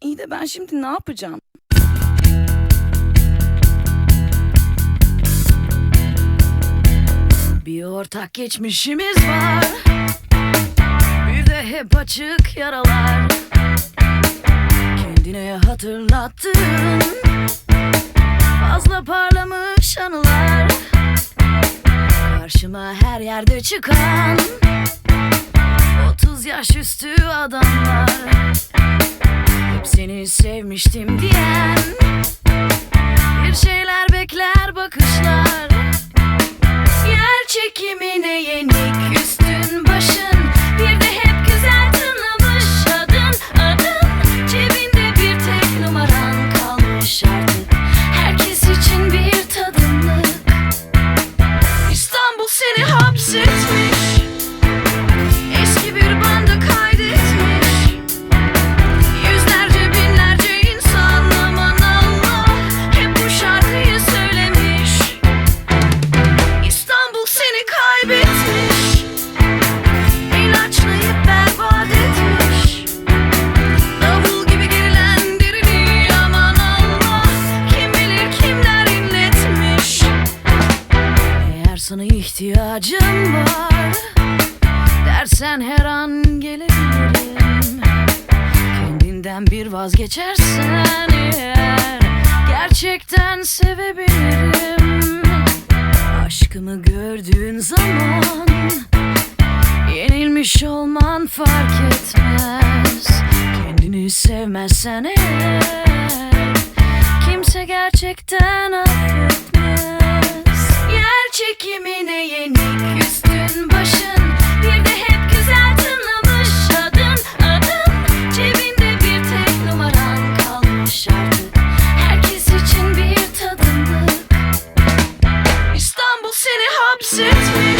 İyi de ben şimdi ne yapacağım? Bir ortak geçmişimiz var. Bir de hep açık yaralar. Kendine hatırlattığın Fazla parlamış anılar. Karşıma her yerde çıkan 30 yaş üstü adamlar. Seni sevmiştim diyen Sana ihtiyacım var Dersen her an gelebilirim. Kendinden bir vazgeçersen eğer Gerçekten sevebilirim. Aşkımı gördüğün zaman Yenilmiş olman fark etmez. Kendini sevmezsen eğer Kimse gerçekten affetmez. it me.